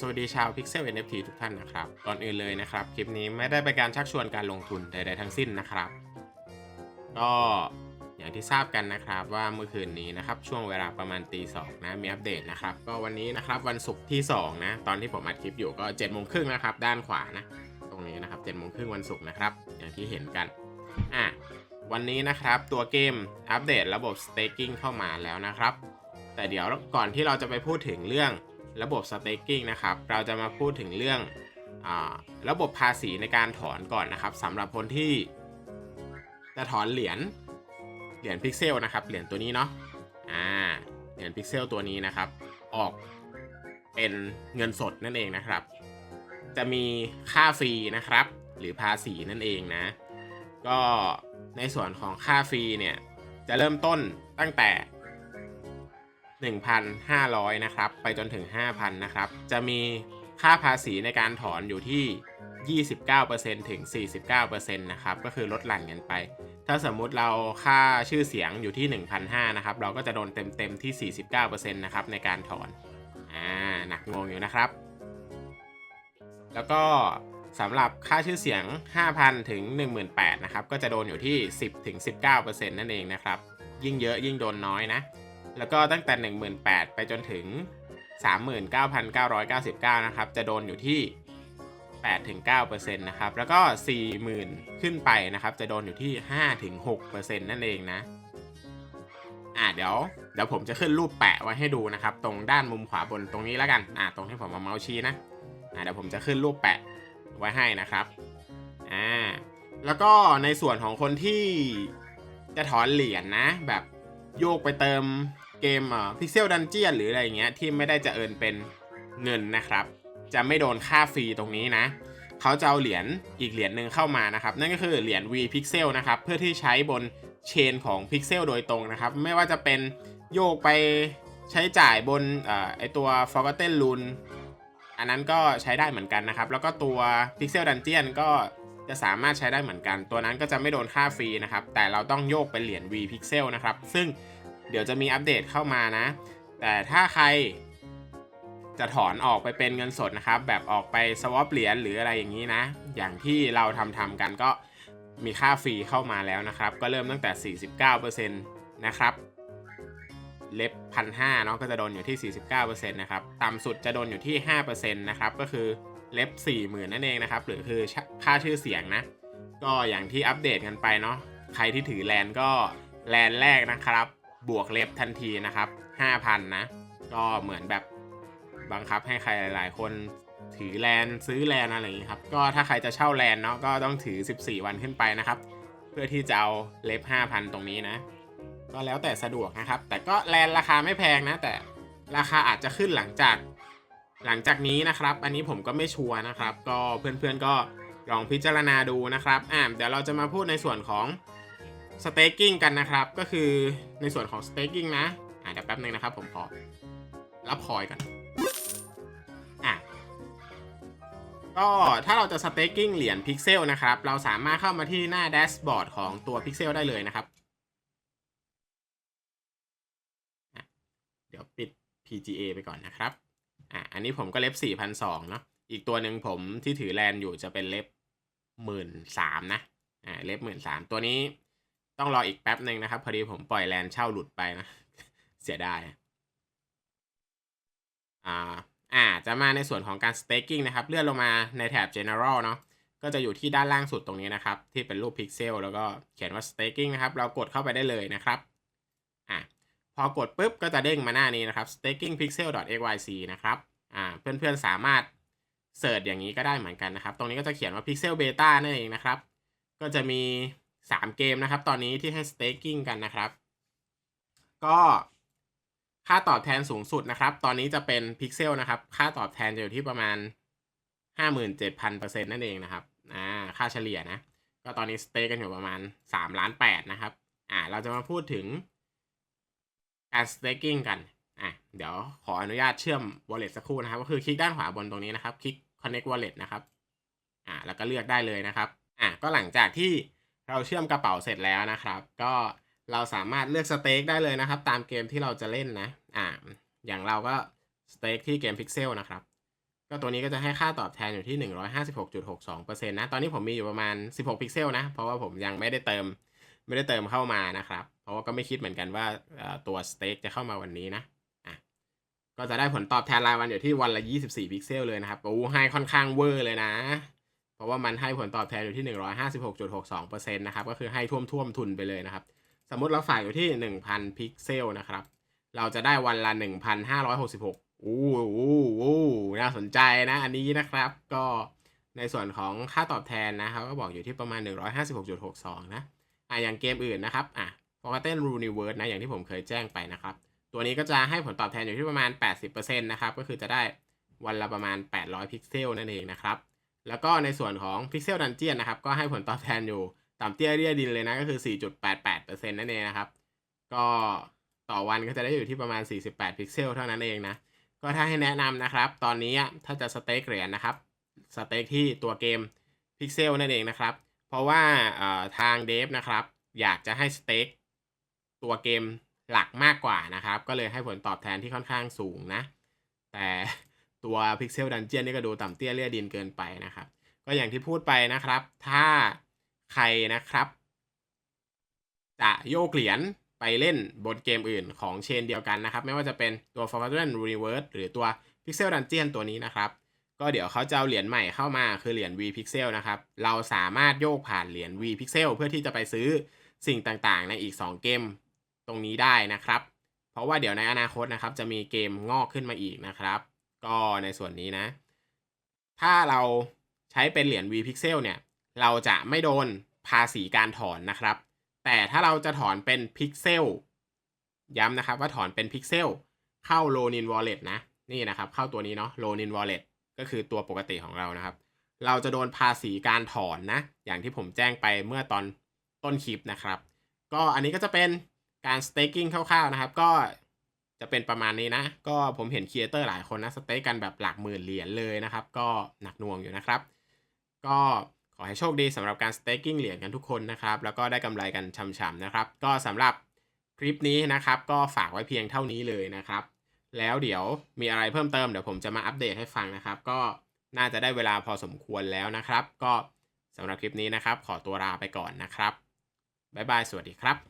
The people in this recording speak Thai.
สวัสดีชาว Pixel NFT ทุกท่านนะครับ ก่อนอื่นเลยนะครับ คลิปนี้ไม่ได้เป็นการชักชวนการลงทุนใดๆทั้งสิ้นนะครับ ก็อย่างที่ทราบกันนะครับว่าเมื่อคืนนี้นะครับช่วงเวลาประมาณตีสองนะมีอัปเดตนะครับก็วันนี้นะครับวันศุกร์ที่2นะตอนที่ผมอัดคลิปอยู่ก็7จ็ดโมงครึ่งนะครับด้านขวานะตรงนี้นะครับ7จ็ดโมงครึ่งวันศุกร์นะครับอย่างที่เห็นกันอะวันนี้นะครับตัวเกมอัปเดตระบบ staking เข้ามาแล้วนะครับ แต่เดี๋ยวก่อนที่เราจะไปพูดถึงเรื่อง ระบบ staking นะครับ เราจะมาพูดถึงเรื่องอระบบภาษีในการถอนก่อนนะครับสำหรับคนที่จะถอนเหรียญเหรียญพิกเซลนะครับเหรียญตัวนี้เนาะอ่าเหรียญพิกเซลตัวนี้นะครับ ออกเป็นเงินสดนั่นเองนะครับ จะมีค่าฟรีนะครับ หรือภาษีนั่นเองนะ ก็ในส่วนของค่าฟรีเนี่ยจะเริ่มต้นตั้งแต่ 1,500 นะครับ ไปจนถึง 5,000 นะครับ จะมีค่าภาษีในการถอนอยู่ที่ 29%ถึง 49%นะครับ ก็คือลดหลั่นกันไป ถ้าสมมุติเราค่าชื่อเสียงอยู่ที่ 1,500 นะครับ เราก็จะโดนเต็มๆที่ 49%นะครับในการถอน อ่า หนักงงอยู่นะครับ แล้วก็สำหรับค่าชื่อเสียง 5,000 ถึง 18,000 นะครับ ก็จะโดนอยู่ที่ 10ถึง19%นั่นเองนะครับ ยิ่งเยอะยิ่งโดนน้อยนะ แล้วก็ตั้งแต่ 18,000 ไปจนถึง 39,999 นะครับ จะโดนอยู่ที่ 8-9%นะครับ แล้วก็ 40,000 ขึ้นไปนะครับ จะโดนอยู่ที่ 5-6%นั่นเองนะ อ่าเดี๋ยว เดี๋ยวผมจะขึ้นรูปแปะไว้ให้ดูนะครับ ตรงด้านมุมขวาบนตรงนี้แล้วกัน อ่าตรงที่ผมเอาเมาส์ชี้นะ อ่าเดี๋ยวผมจะขึ้นรูปแปะไว้ให้นะครับ อ่า แล้วก็ในส่วนของคนที่จะถอนเหรียญนะแบบโยกไปเติม เกมเอ่อพิกเซลดันเจียนหรืออะไรเงี้ยที่ไม่ได้จะเอินเป็นเงินนะครับ จะไม่โดนค่าฟรีตรงนี้นะเขาจะเอาเหรียญอีกเหรียญหนึ่งเข้ามานะครับ นั่นก็คือเหรียญ V Pixel นะครับเพื่อที่ใช้บนเชนของ Pixel โดยตรงนะครับ ไม่ว่าจะเป็นโยกไปใช้จ่ายบนเอ่อไอตัว Forgotten Rune อันนั้นก็ใช้ได้เหมือนกันนะครับ แล้วก็ตัว Pixel Dungeon ก็จะสามารถใช้ได้เหมือนกัน ตัวนั้นก็จะไม่โดนค่าฟรีนะครับ แต่เราต้องโยกเป็นเหรียญ V Pixel นะครับ ซึ่ง เดี๋ยวจะมีอัปเดตเข้ามานะ แต่ถ้าใครจะถอนออกไปเป็นเงินสดนะครับ แบบออกไป swap เหรียญหรืออะไรอย่างนี้นะ อย่างที่เราทำทำกันก็มีค่าฟรีเข้ามาแล้วนะครับ ก็เริ่มตั้งแต่ 49%นะครับ เล็บพันห้าเนาะก็จะโดนอยู่ที่ 49%นะครับ ต่ำสุดจะโดนอยู่ที่ 5%นะครับ ก็คือเล็บ 40,000 นั่นเองนะครับ หรือคือค่าชื่อเสียงนะ ก็อย่างที่อัปเดตกันไปเนาะ ใครที่ถือแลนก็แลนแรกนะครับ บวกเล็บทันทีนะครับ5,000นะ ก็เหมือนแบบบังคับให้ใครหลายๆ คนถือแลนซื้อแลนอะไรอย่างนี้ครับ ก็ถ้าใครจะเช่าแลนเนาะก็ต้องถือ 14 วันขึ้นไปนะครับ เพื่อที่จะเอาเล็บ 5,000 ตรงนี้นะ ก็แล้วแต่สะดวกนะครับ แต่ก็แลนราคาไม่แพงนะ แต่ราคาอาจจะขึ้นหลังจาก หลังจากนี้นะครับ อันนี้ผมก็ไม่ชัวร์นะครับ ก็เพื่อนๆก็ลองพิจารณาดูนะครับอ่าเดี๋ยวเราจะมาพูดในส่วนของ staking กันนะครับ ก็คือในส่วนของ staking นะอ่าเดี๋ยวแป๊บนึงนะครับผมขอรับคอยกันอะก็ถ้าเราจะ staking เหรียญ Pixel นะครับ เราสามารถเข้ามาที่หน้าแดชบอร์ดของตัว Pixel ได้เลยนะครับ เดี๋ยวปิด PGA ไปก่อนนะครับอะอันนี้ผมก็เล็บ4,200เนาะอีกตัวหนึ่งผมที่ถือแลนอยู่จะเป็นเล็บ13,000นะอ่าเล็บ13,000ตัวนี้ ต้องรออีกแป๊บหนึ่งนะครับ พอดีผมปล่อยแลนเช่าหลุดไปนะ เสียดาย อ่า อ่า จะมาในส่วนของการ staking นะครับ เลื่อนลงมาในแถบ general เนาะ ก็จะอยู่ที่ด้านล่างสุดตรงนี้นะครับ ที่เป็นรูปพิกเซลแล้วก็เขียนว่า staking นะครับ เรากดเข้าไปได้เลยนะครับ อะพอกดปุ๊บก็จะเด้งมาหน้านี้นะครับ stakingpixel.xyz นะครับ อ่า เพื่อนๆสามารถเสิร์ชอย่างนี้ก็ได้เหมือนกันนะครับ ตรงนี้ก็จะเขียนว่า pixel beta นั่นเองนะครับ ก็จะมี 3เกมนะครับ ตอนนี้ที่ให้ staking กันนะครับ ก็ค่าตอบแทนสูงสุดนะครับ ตอนนี้จะเป็น pixel นะครับ ค่าตอบแทนจะอยู่ที่ประมาณ 57,000%นั่นเองนะครับ อ่า ค่าเฉลี่ยนะ ก็ตอนนี้สเต็กกันอยู่ประมาณ3ล้าน8นะครับ อ่า เราจะมาพูดถึงการ staking กัน อะ เดี๋ยวขออนุญาตเชื่อม wallet สักครู่นะครับ ก็คือคลิกด้านขวาบนตรงนี้นะครับ คลิก connect wallet นะครับ อ่า แล้วก็เลือกได้เลยนะครับ อะก็หลังจากที่ เราเชื่อมกระเป๋าเสร็จแล้วนะครับ ก็เราสามารถเลือกสเต็กได้เลยนะครับ ตามเกมที่เราจะเล่นนะอ่าอย่างเราก็สเต็กที่เกม Pixel นะครับ ก็ตัวนี้ก็จะให้ค่าตอบแทนอยู่ที่ 156.62%นะ ตอนนี้ผมมีอยู่ประมาณ 16 พิกเซลนะ เพราะว่าผมยังไม่ได้เติมไม่ได้เติมเข้ามานะครับ เพราะว่าก็ไม่คิดเหมือนกันว่าตัวสเต็กจะเข้ามาวันนี้นะอะก็จะได้ผลตอบแทนรายวันอยู่ที่วันละ 24 พิกเซลเลยนะครับโอ้ให้ค่อนข้างเวอร์เลยนะ เพราะว่ามันให้ผลตอบแทนอยู่ที่ 156.62%นะครับ ก็คือให้ท่วมท่วมๆทุนไปเลยนะครับ สมมติเราฝากอยู่ที่ 1,000 พิกเซลนะครับ เราจะได้วันละ 1,566อู้อู้อู้น่าสนใจนะอันนี้นะครับ ก็ในส่วนของค่าตอบแทนนะครับ ก็บอกอยู่ที่ประมาณ 156.62 นะอะอย่างเกมอื่นนะครับอะ Forgotten Universe นะ อย่างที่ผมเคยแจ้งไปนะครับ ตัวนี้ก็จะให้ผลตอบแทนอยู่ที่ประมาณ 80%นะครับ ก็คือจะได้วันละประมาณ 800 พิกเซลนั่นเองนะครับ แล้วก็ในส่วนของ Pixel Dungeon นะครับ ก็ให้ผลตอบแทนอยู่ต่ำเตี้ยเรียดินเลยนะ ก็คือ 4.88%นั่นเองนะครับ ก็ต่อวันก็จะได้อยู่ที่ประมาณ 48 พิกเซลเท่านั้นเองนะ ก็ถ้าให้แนะนำนะครับ ตอนนี้ถ้าจะสเต็กเหรียญนะครับ สเต็กที่ตัวเกมพิกเซลนั่นเองนะครับ เพราะว่าทางเดฟนะครับ อยากจะให้สเต็กตัวเกมหลักมากกว่านะครับ ก็เลยให้ผลตอบแทนที่ค่อนข้างสูงนะ แต่ ตัว Pixel Dungeon นี่ก็ดูต่ำเตี้ยเลี่ยดินเกินไปนะครับ ก็อย่างที่พูดไปนะครับ ถ้าใครนะครับ จะโยกเหรียญไปเล่นบนเกมอื่นของเชนเดียวกันนะครับ ไม่ว่าจะเป็นตัว Forgotten Universe หรือตัว Pixel Dungeon ตัวนี้นะครับ ก็เดี๋ยวเขาจะเอาเหรียญใหม่เข้ามาคือเหรียญ V Pixel นะครับ เราสามารถโยกผ่านเหรียญ V Pixel เพื่อที่จะไปซื้อสิ่งต่างๆ ในอีก 2 เกมตรงนี้ได้นะครับ เพราะว่าเดี๋ยวในอนาคตนะครับจะมีเกมงอกขึ้นมาอีกนะครับ ก็ในส่วนนี้นะ ถ้าเราใช้เป็นเหรียญ V Pixel เนี่ย เราจะไม่โดนภาษีการถอนนะครับ แต่ถ้าเราจะถอนเป็นพิกเซลย้ำนะครับว่าถอนเป็นพิกเซลเข้า Ronin Wallet นะ นี่นะครับเข้าตัวนี้เนาะ Ronin Wallet ก็คือตัวปกติของเรานะครับ เราจะโดนภาษีการถอนนะ อย่างที่ผมแจ้งไปเมื่อตอนต้นคลิปนะครับ ก็อันนี้ก็จะเป็นการ staking คร่าวๆนะครับ ก็ จะเป็นประมาณนี้นะ ก็ผมเห็นครีเอเตอร์หลายคนนะสเต็กกันแบบหลักหมื่นเหรียญเลยนะครับ ก็หนักหน่วงอยู่นะครับ ก็ขอให้โชคดีสำหรับการ staking เหรียญกันทุกคนนะครับ แล้วก็ได้กำไรกันช่ำๆนะครับ ก็สำหรับคลิปนี้นะครับ ก็ฝากไว้เพียงเท่านี้เลยนะครับ แล้วเดี๋ยวมีอะไรเพิ่มเติมเดี๋ยวผมจะมาอัปเดตให้ฟังนะครับ ก็น่าจะได้เวลาพอสมควรแล้วนะครับ ก็สำหรับคลิปนี้นะครับ ขอตัวลาไปก่อนนะครับบ๊ายบายสวัสดีครับ